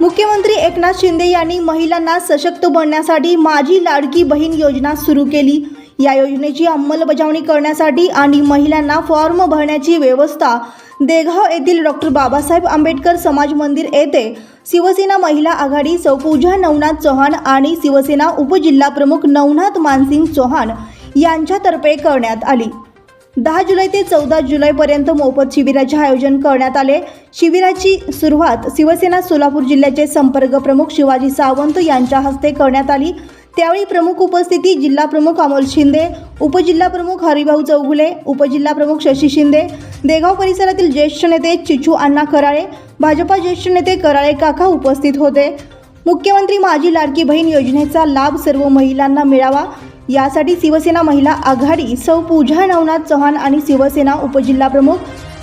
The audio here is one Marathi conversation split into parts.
मुख्यमंत्री एकनाथ शिंदे यांनी महिलांना सशक्त बनण्यासाठी माझी लाडकी बहीण योजना सुरू केली. या योजनेची अंमलबजावणी करण्यासाठी आणि महिलांना फॉर्म भरण्याची व्यवस्था देगाव येथील डॉक्टर बाबासाहेब आंबेडकर समाज मंदिर येथे शिवसेना महिला आघाडी सौपूजा नवनाथ चव्हाण आणि शिवसेना उपजिल्हाप्रमुख नवनाथ मानसिंग चौहान यांच्यातर्फे करण्यात आली. दहा जुलै ते चौदा जुलैपर्यंत मोफत शिबिराचे आयोजन करण्यात आले. शिबिराची सुरुवात शिवसेना सोलापूर जिल्ह्याचे संपर्क प्रमुख शिवाजी सावंत यांच्या हस्ते करण्यात आली. त्यावेळी प्रमुख उपस्थिती जिल्हा प्रमुख अमोल शिंदे उपजिल्हा प्रमुख हरिभाऊ चौगुले उपजिल्हा प्रमुख शशी शिंदे देगाव परिसरातील ज्येष्ठ नेते चिचू अण्णा कराळे भाजपा ज्येष्ठ नेते कराळे काका उपस्थित होते. मुख्यमंत्री माझी लाडकी बहीण योजनेचा लाभ सर्व महिलांना मिळावा. यासाठी शिवसेना महिला आघाडी सौ पूजा नवनाथ चव्हाण आणि शिवसेना उपजिल्हाप्रमुख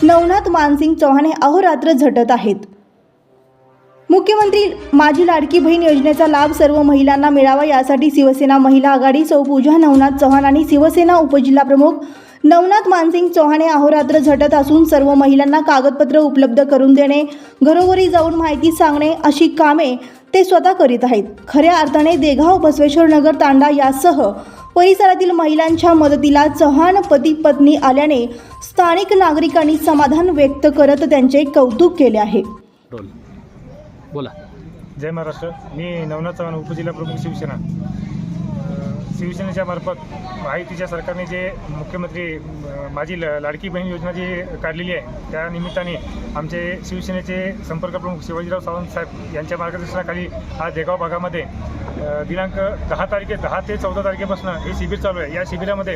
नवनाथ मानसिंग चव्हाण हे अहोरात्र झटत आहेत. मुख्यमंत्री माझी लाडकी बहीण योजनेचा लाभ सर्व महिलांना मिळावा यासाठी शिवसेना महिला आघाडी सौ पूजा नवनाथ चव्हाण आणि शिवसेना उपजिल्हाप्रमुख नवनाथ मानसिंग चव्हाण हे अहोरात्र झटत असून सर्व महिलांना कागदपत्र उपलब्ध करून देणे घरोघरी जाऊन माहिती सांगणे अशी कामे ते स्वतः करीत आहेत. खऱ्या अर्थाने देगाव बसवेश्वर नगर तांडा यासह परिसरातील महिलांच्या मदतीला चव्हाण पती पत्नी आल्याने स्थानिक नागरिकांनी समाधान व्यक्त करत त्यांचे कौतुक केले आहे. रोल. बोला. जय महाराष्ट्र. मी नवनाथ चव्हाण उपजिल्हा प्रमुख शिवसेना. अ, शिवसेनेच्या मार्फत महायुतीच्या सरकारने जे मुख्यमंत्री अ, माझी ल लाडकी बहीण योजना जी काढलेली आहे त्या निमित्ताने आमचे शिवसेनेचे संपर्क प्रमुख शिवाजीराव सावंत साहेब यांच्या मार्गदर्शनाखाली आज देगाव भागामध्ये दिनांक दहा तारखे दहा ते चौदा तारखेपासून हे शिबिर चालू आहे. या शिबिरामध्ये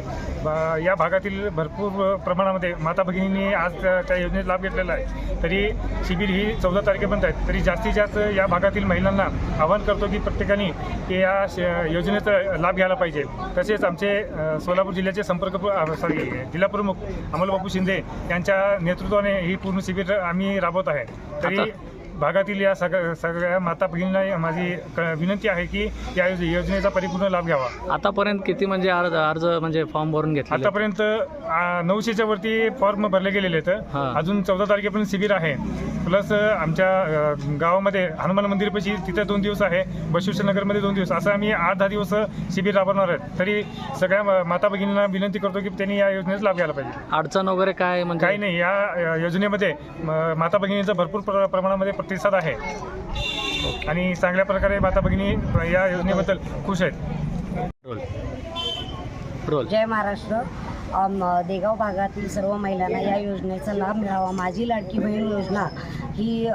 या भागातील भरपूर प्रमाणामध्ये माता भगिनींनी आज त्या योजनेत लाभ घेतलेला आहे. तरी शिबिर ही चौदा तारखेपर्यंत आहे. तरी जास्तीत जास्त या भागातील महिलांना आवाहन करतो की प्रत्येकाने या श- योजनेचा लाभ घ्यायला पाहिजे. तसेच आमचे सोलापूर जिल्ह्याचे संपर्क सॉरी जिल्हाप्रमुख अमोलबापू शिंदे यांच्या नेतृत्वाने ही पूर्ण शिबिर आम्ही राबवत आहे. तरी भागातील या सगळ्या सगळ्या माता भगिनींना माझी क- विनंती आहे की या योज- योजनेचा परिपूर्ण लाभ घ्यावा. आतापर्यंत किती म्हणजे अर्ज अर्ज म्हणजे फॉर्म भरून घेतले आतापर्यंत आ, नऊशेच्या वरती फॉर्म भरले गेलेले आहेत. हां. अजून चौदा तारखेपर्यंत शिबिर आहे. प्लस आमच्या अ, गावामध्ये हनुमान मंदिरपाशी तिथे दोन दिवस आहे. बसवेश्वर नगरमध्ये दोन दिवस. असं आम्ही आठ दहा दिवस शिबिर राबवणार आहेत. तरी सगळ्या म- माता भगिनींना विनंती करतो की त्यांनी या योजनेचा लाभ घ्यायला पाहिजे. अडचण वगैरे काय म्हणजे? काही नाही. या अ, योजनेमध्ये म- माता भगिनींचा भरपूर प्र- प्रमाणामध्ये प्रतिसाद आहे. आणि चांगल्या प्रकारे माता भगिनी या योजनेबद्दल खुश आहेत. रोल. रोल जय महाराष्ट्र. देगाव भागातील सर्व महिलांना या योजनेचा लाभ मिळावा. माझी लाडकी बहीण योजना ही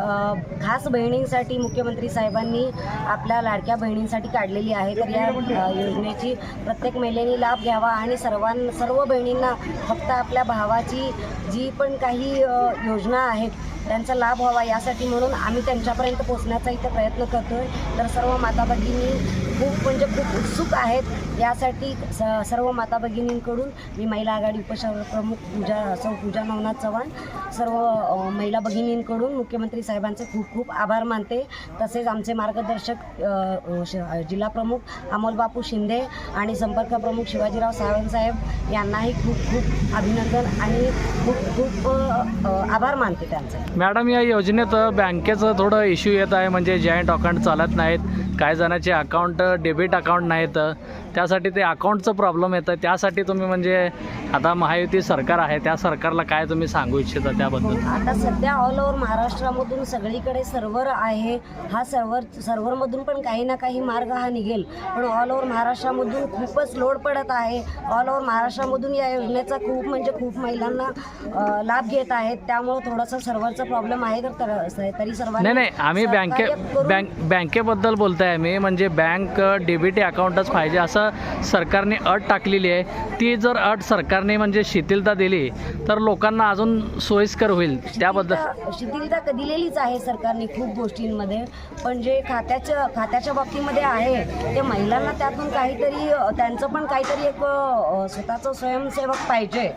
खास बहिणींसाठी मुख्यमंत्री साहेबांनी आपल्या लाडक्या बहिणींसाठी काढलेली आहे. तर या योजनेची प्रत्येक महिलेने लाभ घ्यावा आणि सर्वां सर्व बहिणींना फक्त आपल्या भावाची जी पण काही योजना आहेत त्यांचा लाभ व्हावा यासाठी म्हणून आम्ही त्यांच्यापर्यंत पोहोचण्याचा इथं प्रयत्न करतोय. तर सर्व माता भगिनी खूप म्हणजे खूप उत्सुक आहेत. यासाठी स सर्व माता भगिनींकडून मी महिला आघाडी उपशहर प्रमुख पूजा सौ पूजा नवनाथ चव्हाण सर्व महिला भगिनींकडून मुख्यमंत्री साहेबांचे खूप खूप आभार मानते. तसेच आमचे मार्गदर्शक श- जिल्हा प्रमुख अमोलबापू शिंदे आणि संपर्क प्रमुख शिवाजीराव सावंत साहेब यांनाही खूप खूप अभिनंदन आणि खूप खूप आभार मानते त्यांचे. मॅडम या योजनेत बँकेचं थोडं इश्यू येत आहे म्हणजे जॉईंट अकाउंट चालत नाहीत काही जणांचे अकाउंट डेबिट अकाउंट नाहीत. त्यासाठी ते अकाउंटचं प्रॉब्लेम येतं. त्यासाठी तुम्ही म्हणजे आता महायुती सरकार आहे त्या सरकारला काय तुम्ही सांगू इच्छिता त्याबद्दल? आता सध्या ऑल ओव्हर महाराष्ट्रामधून सगळीकडे सर्व्हर आहे. हा सर्व्हर सर्व्हरमधून पण काही ना काही मार्ग हा निघेल. पण ऑल ओव्हर महाराष्ट्रामधून खूपच लोड पडत आहे. ऑल ओव्हर महाराष्ट्रामधून या योजनेचा खूप म्हणजे खूप महिलांना लाभ घेत आहेत. त्यामुळं थोडासा सर्व्हरचा प्रॉब्लेम आहे. तर तर- तरी सर्वांनी नाही नाही आम्ही बँके बँक बँकेबद्दल बोलताय आम्ही. म्हणजे बँक डेबिट अकाउंटच पाहिजे असं सरकारने अट टाकलेली आहे. ती जर अट सरकारने म्हणजे शिथिलता दिली तर लोकांना अजून सोयीस्कर होईल. त्याबद्दल शिथिलता दिलेलीच आहे सरकारने खूप गोष्टींमध्ये. पण जे खात्याच्या खात्याच्या बाबतीमध्ये आहे ते महिलांना त्यातून काहीतरी त्यांचं पण काहीतरी एक स्वतःचं स्वयंसेवक पाहिजे.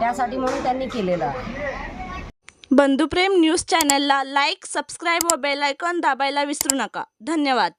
त्यासाठी म्हणून त्यांनी केलेलं. बंधुप्रेम न्यूज चॅनलला लाईक सबस्क्राईब व बेल आयकॉन दाबायला विसरू नका. धन्यवाद.